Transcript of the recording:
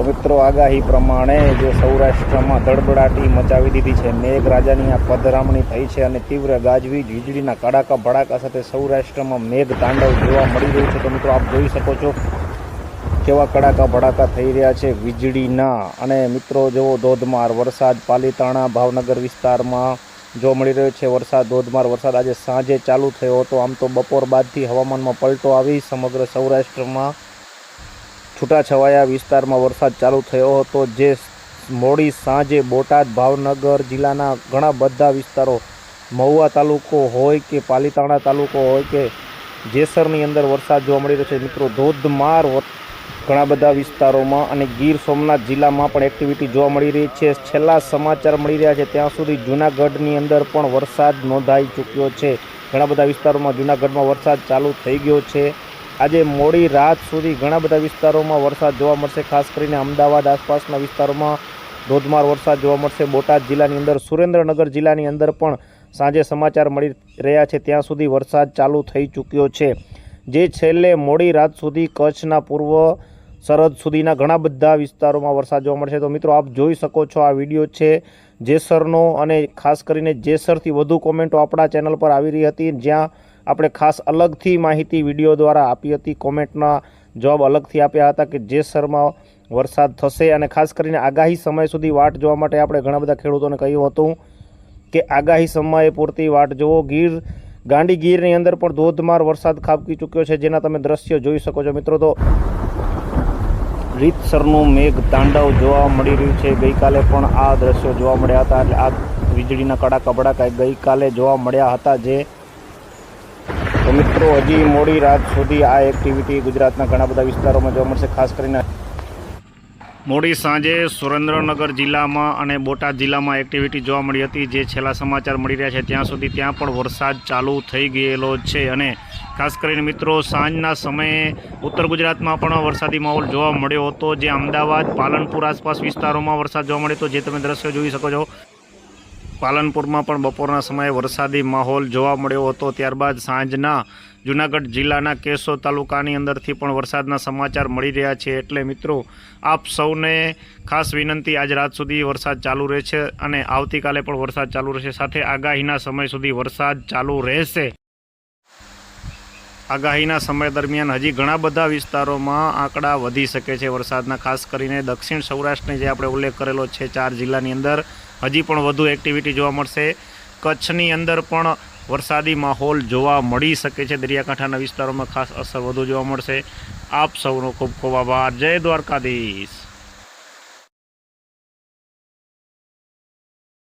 આગાહી પ્રમાણે જે સૌરાષ્ટ્રમાં ધડબડાટી મચાવી દીધી છે, મેઘરાજાની આ પધરામણી થઈ છે અને તીવ્ર ગાજવીજ, વીજળીના કડાકા ભડાકા સાથે સૌરાષ્ટ્રમાં મેઘ તાંડવ જોવા મળી રહ્યું છે. તો મિત્રો આપ જોઈ શકો છો કેવા કડાકા ભડાકા થઈ રહ્યા છે વીજળીના. અને મિત્રો જેવો ધોધમાર વરસાદ, પાલીતાણા, ભાવનગર વિસ્તારમાં જોવા મળી રહ્યો છે વરસાદ, ધોધમાર વરસાદ. આજે સાંજે ચાલુ થયો હતો. આમ તો બપોર બાદથી હવામાનમાં પલટો આવી સમગ્ર સૌરાષ્ટ્રમાં છૂટાછવાયા વિસ્તારમાં વરસાદ ચાલુ થયો હતો, જે મોડી સાંજે બોટાદ ભાવનગર જિલ્લાના ઘણા બધા વિસ્તારો, મહુવા તાલુકો હોય કે પાલીતાણા તાલુકો હોય કે જેસરની અંદર વરસાદ જોવા મળી રહ્યો છે. મિત્રો, ધોધમાર ઘણા બધા વિસ્તારોમાં અને ગીર સોમનાથ જિલ્લામાં પણ એક્ટિવિટી જોવા મળી રહી છે. છેલ્લા સમાચાર મળી રહ્યા છે, ત્યાં સુધી જૂનાગઢની અંદર પણ વરસાદ નોંધાઈ ચૂક્યો છે. ઘણા બધા વિસ્તારોમાં જૂનાગઢમાં વરસાદ ચાલુ થઈ ગયો છે. આજે મોડી રાત સુધી ઘણા બધા વિસ્તારોમાં વરસાદ જોવા મળશે, ખાસ કરીને અમદાવાદ આસપાસના વિસ્તારોમાં ધોધમાર વરસાદ જોવા મળશે. બોટાદ જિલ્લાની અંદર, સુરેન્દ્રનગર જિલ્લાની અંદર પણ સાંજે સમાચાર મળી રહ્યા છે. ત્યાં સુધી વરસાદ ચાલુ થઈ ચૂક્યો છે. જે છેલ્લે મોડી રાત સુધી કચ્છના પૂર્વ સરહદ સુધીના ઘણા બધા વિસ્તારોમાં વરસાદ જોવા મળશે. તો મિત્રો, આપ જોઈ શકો છો આ વીડિયો છે જેસરનો અને ખાસ કરીને જેસરથી વધુ કોમેન્ટો આપણા ચેનલ પર આવી રહી હતી. જ્યાં આપણે ખાસ અલગથી માહિતી વીડિયો દ્વારા આપી હતી. કોમેન્ટના જવાબ અલગથી આપ્યા હતા કે જે જેસરમાં વરસાદ થશે અને ખાસ કરીને આગાહી સમય સુધી વાટ જોવા માટે આપણે ઘણા બધા ખેડૂતોને કહ્યું હતું કે આગાહી સમયે પૂરતી વાટ જુઓ. ગીર, ગાંડી ગીરની અંદર પણ ધોધમાર વરસાદ ખાબકી ચૂક્યો છે જેના તમે દ્રશ્ય જોઈ શકો છો મિત્રો. તો રીતસરનું મેઘ તાંડવ જોવા મળી રહ્યું છે. ગઈકાલે પણ આ દ્રશ્યો જોવા મળ્યા હતા. એટલે આ વીજળીના કડાકા ભડાકા ગઈકાલે જોવા મળ્યા હતા જે તો મિત્રો, હજી મોડી રાત સુધી આ એક્ટિવિટી ગુજરાતના ઘણા બધા વિસ્તારોમાં જોવા મળશે, ખાસ કરીને મોડી સાંજે સુરેન્દ્રનગર જિલ્લામાં અને બોટાદ જિલ્લામાં એક્ટિવિટી જોવા મળી હતી, જે છેલ્લા સમાચાર મળી રહ્યા છે. ત્યાં સુધી ત્યાં પણ વરસાદ ચાલુ થઈ ગયેલો છે અને ખાસ કરીને મિત્રો, સાંજના સમયે ઉત્તર ગુજરાતમાં પણ વરસાદી માહોલ જોવા મળ્યો હતો, જે અમદાવાદ, પાલનપુર આસપાસ વિસ્તારોમાં વરસાદ જોવા મળ્યો હતો, જે તમે દ્રશ્યો જોઈ શકો છો. પાલનપુરમાં પણ બપોરના સમયે વરસાદી માહોલ જોવા મળ્યો હતો. ત્યારબાદ સાંજના જૂનાગઢ જિલ્લાના કેશોદ તાલુકાની અંદરથી પણ વરસાદના સમાચાર મળી રહ્યા છે. એટલે મિત્રો, આપ સૌને ખાસ વિનંતી, આજ રાત સુધી વરસાદ ચાલુ રહેશે અને આવતીકાલે પણ વરસાદ ચાલુ રહેશે. સાથે આગાહીના સમય સુધી વરસાદ ચાલુ રહેશે. આગાહીના સમય દરમિયાન હજી ઘણા બધા વિસ્તારોમાં આંકડા વધી શકે છે વરસાદના, ખાસ કરીને દક્ષિણ સૌરાષ્ટ્રને જે આપણે ઉલ્લેખ કરેલો છે, ચાર જિલ્લાની અંદર હજી પણ વધુ એક્ટિવિટી જોવા મળશે. કચ્છની અંદર પણ વરસાદી માહોલ જોવા મળી શકે છે. દરિયાકાંઠાના વિસ્તારોમાં ખાસ અસર વધુ જોવા મળશે. આપ સૌનો ખૂબ ખૂબ આભાર. જય દ્વારકાધીશ.